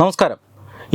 നമസ്കാരം.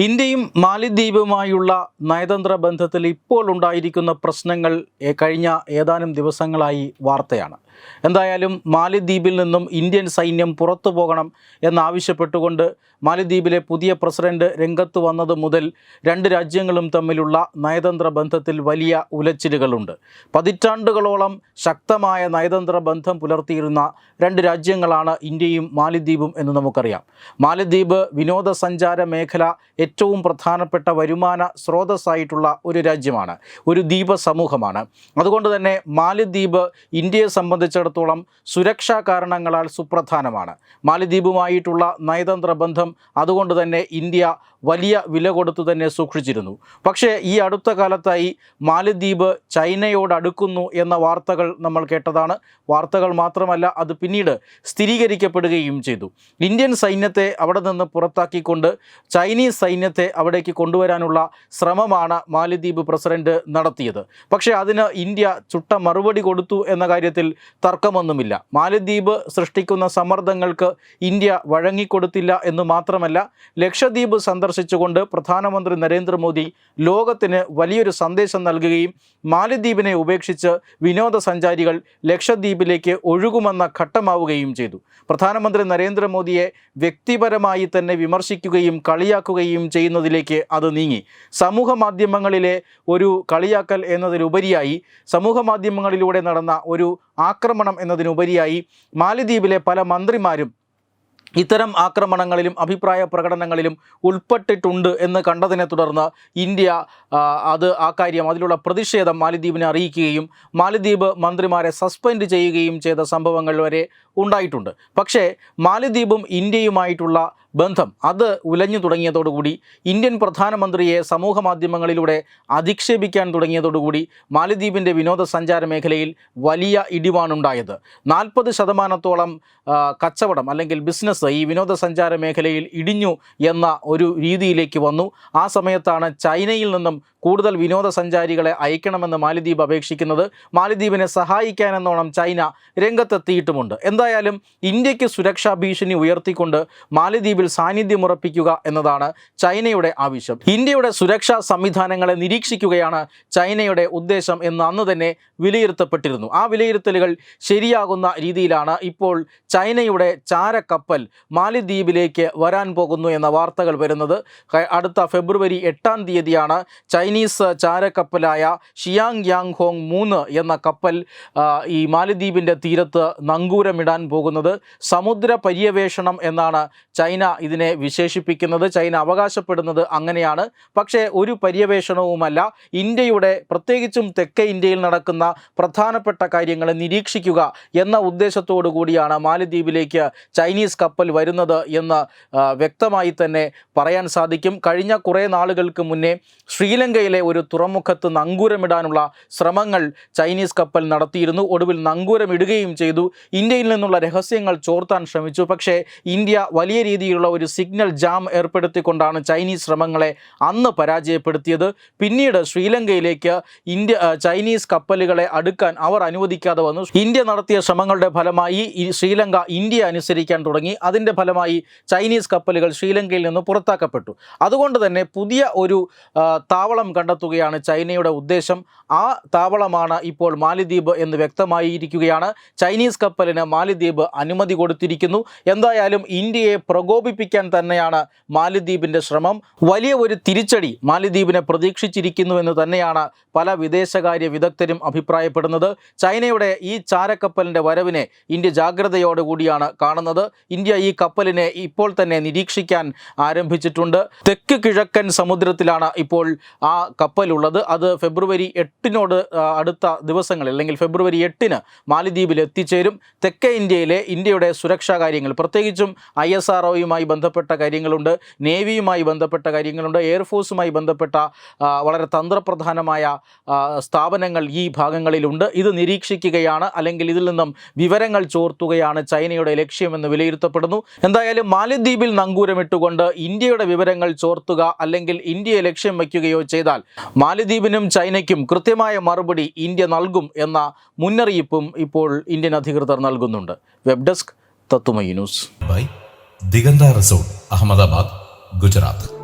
ഇന്ത്യയും മാലിദ്വീപുമായുള്ള നയതന്ത്ര ബന്ധത്തിൽ ഇപ്പോൾ ഉണ്ടായിരിക്കുന്ന പ്രശ്നങ്ങൾ കഴിഞ്ഞ ഏതാനും ദിവസങ്ങളായി വാർത്തയാണ്. എന്തായാലും മാലിദ്വീപിൽ നിന്നും ഇന്ത്യൻ സൈന്യം പുറത്തു പോകണം എന്നാവശ്യപ്പെട്ടുകൊണ്ട് മാലിദ്വീപിലെ പുതിയ പ്രസിഡന്റ് രംഗത്ത് വന്നത് മുതൽ രണ്ട് രാജ്യങ്ങളും തമ്മിലുള്ള നയതന്ത്ര ബന്ധത്തിൽ വലിയ ഉലച്ചിലുകളുണ്ട്. പതിറ്റാണ്ടുകളോളം ശക്തമായ നയതന്ത്ര ബന്ധം പുലർത്തിയിരുന്ന രണ്ട് രാജ്യങ്ങളാണ് ഇന്ത്യയും മാലിദ്വീപും എന്ന് നമുക്കറിയാം. മാലിദ്വീപ് വിനോദസഞ്ചാര മേഖല ഏറ്റവും പ്രധാനപ്പെട്ട വരുമാന സ്രോതസ്സായിട്ടുള്ള ഒരു രാജ്യമാണ്. ഒരു ദ്വീപ സമൂഹമാണ് അതുകൊണ്ട് തന്നെ മാലിദ്വീപ് ഇന്ത്യയെ സംബന്ധിച്ചിടത്തോളം സുരക്ഷാ കാരണങ്ങളാൽ സുപ്രധാനമാണ്. മാലിദ്വീപുമായിട്ടുള്ള നയതന്ത്ര ബന്ധം അതുകൊണ്ട് തന്നെ ഇന്ത്യ വലിയ വില കൊടുത്തു തന്നെ സൂക്ഷിച്ചിരുന്നു. പക്ഷേ ഈ അടുത്ത കാലത്തായി മാലദ്വീപ് ചൈനയോട് അടുക്കുന്നു എന്ന വാർത്തകൾ നമ്മൾ കേട്ടതാണ്. വാർത്തകൾ മാത്രമല്ല അത് പിന്നീട് സ്ഥിരീകരിക്കപ്പെടുകയും ചെയ്തു. ഇന്ത്യൻ സൈന്യത്തെ അവിടെ നിന്ന് പുറത്താക്കിക്കൊണ്ട് ചൈനീസ് സൈന്യത്തെ അവിടേക്ക് കൊണ്ടുവരാനുള്ള ശ്രമമാണ് മാലദ്വീപ് പ്രസിഡന്റ് നടത്തിയത്. പക്ഷേ അതിന് ഇന്ത്യ ചുട്ട മറുപടി കൊടുത്തു എന്ന കാര്യത്തിൽ തർക്കമൊന്നുമില്ല. മാലദ്വീപ് സൃഷ്ടിക്കുന്ന സമ്മർദ്ദങ്ങൾക്ക് ഇന്ത്യ വഴങ്ങിക്കൊടുത്തില്ല എന്ന് മാത്രമല്ല ലക്ഷദ്വീപ് സന്ദർശിച്ചുകൊണ്ട് പ്രധാനമന്ത്രി നരേന്ദ്രമോദി ലോകത്തിന് വലിയൊരു സന്ദേശം നൽകുകയും മാലിദ്വീപിനെ ഉപേക്ഷിച്ച് വിനോദസഞ്ചാരികൾ ലക്ഷദ്വീപിലേക്ക് ഒഴുകുമെന്ന ഘട്ടമാവുകയും ചെയ്തു. പ്രധാനമന്ത്രി നരേന്ദ്രമോദിയെ വ്യക്തിപരമായി തന്നെ വിമർശിക്കുകയും കളിയാക്കുകയും ചെയ്യുന്നതിലേക്ക് അത് നീങ്ങി. സമൂഹ മാധ്യമങ്ങളിലെ ഒരു കളിയാക്കൽ എന്നതിലുപരിയായി സമൂഹ മാധ്യമങ്ങളിലൂടെ നടന്ന ഒരു ആക്രമണം എന്നതിനുപരിയായി മാലിദ്വീപിലെ പല മന്ത്രിമാരും ഇത്തരം ആക്രമണങ്ങളിലും അഭിപ്രായ പ്രകടനങ്ങളിലും ഉൾപ്പെട്ടിട്ടുണ്ട് എന്ന് കണ്ടതിനെ തുടർന്ന് ഇന്ത്യ അത് ആ കാര്യം അതിലുള്ള പ്രതിഷേധം മാലിദ്വീപിനെ അറിയിക്കുകയും മാലിദ്വീപ് മന്ത്രിമാരെ സസ്പെൻഡ് ചെയ്യുകയും ചെയ്ത സംഭവങ്ങൾ വരെ ഉണ്ടായിട്ടുണ്ട്. പക്ഷേ മാലിദ്വീപും ഇന്ത്യയുമായിട്ടുള്ള ബന്ധം അത് ഉലഞ്ഞു തുടങ്ങിയതോടുകൂടി ഇന്ത്യൻ പ്രധാനമന്ത്രിയെ സമൂഹ മാധ്യമങ്ങളിലൂടെ അധിക്ഷേപിക്കാൻ തുടങ്ങിയതോടുകൂടി മാലിദ്വീപിന്റെ വിനോദസഞ്ചാര മേഖലയിൽ വലിയ ഇടിവാണുണ്ടായത്. നാൽപ്പത് ശതമാനത്തോളം കച്ചവടം അല്ലെങ്കിൽ ബിസിനസ് ഈ വിനോദസഞ്ചാര മേഖലയിൽ ഇടിഞ്ഞു എന്ന ഒരു രീതിയിലേക്ക് വന്നു. ആ സമയത്താണ് ചൈനയിൽ നിന്നും കൂടുതൽ വിനോദസഞ്ചാരികളെ അയക്കണമെന്ന് മാലിദ്വീപ് അപേക്ഷിക്കുന്നത് മാലിദ്വീപിനെ സഹായിക്കാനെന്നോണം ചൈന രംഗത്തെത്തിയിട്ടുമുണ്ട്. എന്തായാലും ഇന്ത്യയ്ക്ക് സുരക്ഷാ ഭീഷണി ഉയർത്തിക്കൊണ്ട് മാലിദ്വീപിൽ സാന്നിധ്യം ഉറപ്പിക്കുക എന്നതാണ് ചൈനയുടെ ആവശ്യം. ഇന്ത്യയുടെ സുരക്ഷാ സംവിധാനങ്ങളെ നിരീക്ഷിക്കുകയാണ് ചൈനയുടെ ഉദ്ദേശം എന്ന് അന്ന് തന്നെ വിലയിരുത്തപ്പെട്ടിരുന്നു. ആ വിലയിരുത്തലുകൾ ശരിയാകുന്ന രീതിയിലാണ് ഇപ്പോൾ ചൈനയുടെ ചാരക്കപ്പൽ മാലിദ്വീപിലേക്ക് വരാൻ പോകുന്നു എന്ന വാർത്തകൾ വരുന്നത്. അടുത്ത ഫെബ്രുവരി എട്ടാം തീയതിയാണ് ചൈനീസ് ചാരക്കപ്പലായ ഷിയാങ് യാങ് ഹോങ് മൂന്ന് എന്ന കപ്പൽ ഈ മാലിദ്വീപിന്റെ തീരത്ത് നങ്കൂരമിടാൻ പോകുന്നത്. സമുദ്ര പര്യവേഷണം എന്നാണ് ചൈന ഇതിനെ വിശേഷിപ്പിക്കുന്നത്. ചൈന അവകാശപ്പെടുന്നത് അങ്ങനെയാണ്. പക്ഷേ ഒരു പര്യവേഷണവുമല്ല. ഇന്ത്യയുടെ പ്രത്യേകിച്ചും തെക്കേ ഇന്ത്യയിൽ നടക്കുന്ന പ്രധാനപ്പെട്ട കാര്യങ്ങളെ നിരീക്ഷിക്കുക എന്ന ഉദ്ദേശത്തോടു കൂടിയാണ് മാലിദ്വീപിലേക്ക് ചൈനീസ് കപ്പൽ വരുന്നത് എന്ന് വ്യക്തമായി തന്നെ പറയാൻ സാധിക്കും. കഴിഞ്ഞ കുറേ നാളുകൾക്ക് മുന്നേ ശ്രീലങ്കയിലെ ഒരു തുറമുഖത്ത് നങ്കൂരമിടാനുള്ള ശ്രമങ്ങൾ ചൈനീസ് കപ്പൽ നടത്തിയിരുന്നു. ഒടുവിൽ നങ്കൂരമിടുകയും ചെയ്തു. ഇന്ത്യയിൽ നിന്നുള്ള രഹസ്യങ്ങൾ ചോർത്താൻ ശ്രമിച്ചു. പക്ഷേ ഇന്ത്യ വലിയ രീതിയിലുള്ള ഒരു സിഗ്നൽ ജാം ഏർപ്പെടുത്തിക്കൊണ്ടാണ് ചൈനീസ് ശ്രമങ്ങളെ അന്ന് പരാജയപ്പെടുത്തിയത്. പിന്നീട് ശ്രീലങ്കയിലേക്ക് ഇന്ത്യ ചൈനീസ് കപ്പലുകളെ അടുക്കാൻ അവർ അനുവദിക്കാതെ വന്നു. ഇന്ത്യ നടത്തിയ ശ്രമങ്ങളുടെ ഫലമായി ശ്രീലങ്ക ഇന്ത്യ അനുസരിക്കാൻ തുടങ്ങി. അതിന്റെ ഫലമായി ചൈനീസ് കപ്പലുകൾ ശ്രീലങ്കയിൽ നിന്ന് പുറത്താക്കപ്പെട്ടു. അതുകൊണ്ട് തന്നെ പുതിയ ഒരു താവളം കണ്ടെത്തുകയാണ്. ചൈനയുടെ ഉദ്ദേശം ആ താവളമാണ് ഇപ്പോൾ മാലിദ്വീപ് എന്ന് വ്യക്തമായിരിക്കുകയാണ്. ചൈനീസ് കപ്പലിന് മാലിദ്വീപ് അനുമതി കൊടുത്തിരിക്കുന്നു. എന്തായാലും ഇന്ത്യയെ പ്രകോപിപ്പിക്കാൻ തന്നെയാണ് മാലിദ്വീപിന്റെ ശ്രമം. വലിയ ഒരു തിരിച്ചടി മാലിദ്വീപിനെ പ്രതീക്ഷിച്ചിരിക്കുന്നു എന്ന് തന്നെയാണ് പല വിദേശകാര്യ വിദഗ്ധരും അഭിപ്രായപ്പെടുന്നത്. ചൈനയുടെ ഈ ചാരക്കപ്പലിന്റെ വരവിനെ ഇന്ത്യ ജാഗ്രതയോടുകൂടിയാണ് കാണുന്നത്. ഇന്ത്യ ഈ കപ്പലിനെ ഇപ്പോൾ തന്നെ നിരീക്ഷിക്കാൻ ആരംഭിച്ചിട്ടുണ്ട്. തെക്ക് കിഴക്കൻ സമുദ്രത്തിലാണ് ഇപ്പോൾ ആ കപ്പലുള്ളത്. അത് ഫെബ്രുവരി എട്ടിനോട് ആ, അടുത്ത ദിവസങ്ങളിൽ അല്ലെങ്കിൽ ഫെബ്രുവരി എട്ടിന് മാലിദ്വീപിൽ എത്തിച്ചേരും. തെക്കേ ഇന്ത്യയിലെ ഇന്ത്യയുടെ സുരക്ഷാ കാര്യങ്ങൾ. പ്രത്യേകിച്ചും ഐ എസ് ആർ ഒയുമായി ബന്ധപ്പെട്ട കാര്യങ്ങളുണ്ട്. നേവിയുമായി ബന്ധപ്പെട്ട കാര്യങ്ങളുണ്ട്. എയർഫോഴ്സുമായി ബന്ധപ്പെട്ട ആ, വളരെ തന്ത്രപ്രധാനമായ സ്ഥാപനങ്ങൾ ഈ ഭാഗങ്ങളിലുണ്ട്. ഇത് നിരീക്ഷിക്കുകയാണ് അല്ലെങ്കിൽ ഇതിൽ നിന്നും വിവരങ്ങൾ ചോർത്തുകയാണ് ചൈനയുടെ ലക്ഷ്യമെന്ന് വിലയിരുത്തപ്പെടുന്നു. എന്തായാലും മാലിദ്വീപിൽ നങ്കൂരമിട്ടുകൊണ്ട് ഇന്ത്യയുടെ വിവരങ്ങൾ ചോർത്തുക അല്ലെങ്കിൽ ഇന്ത്യയെ ലക്ഷ്യം വയ്ക്കുകയോ ചെയ്താൽ മാലിദ്വീപിനും ചൈനയ്ക്കും കൃത്യമായ മറുപടി ഇന്ത്യ നൽകും എന്ന മുന്നറിയിപ്പും ഇപ്പോൾ ഇന്ത്യൻ അധികൃതർ നൽകുന്നുണ്ട്. വെബ് ഡെസ്ക് തത്തുമൈ news. Bye. Diganta resort Ahmedabad Gujarat.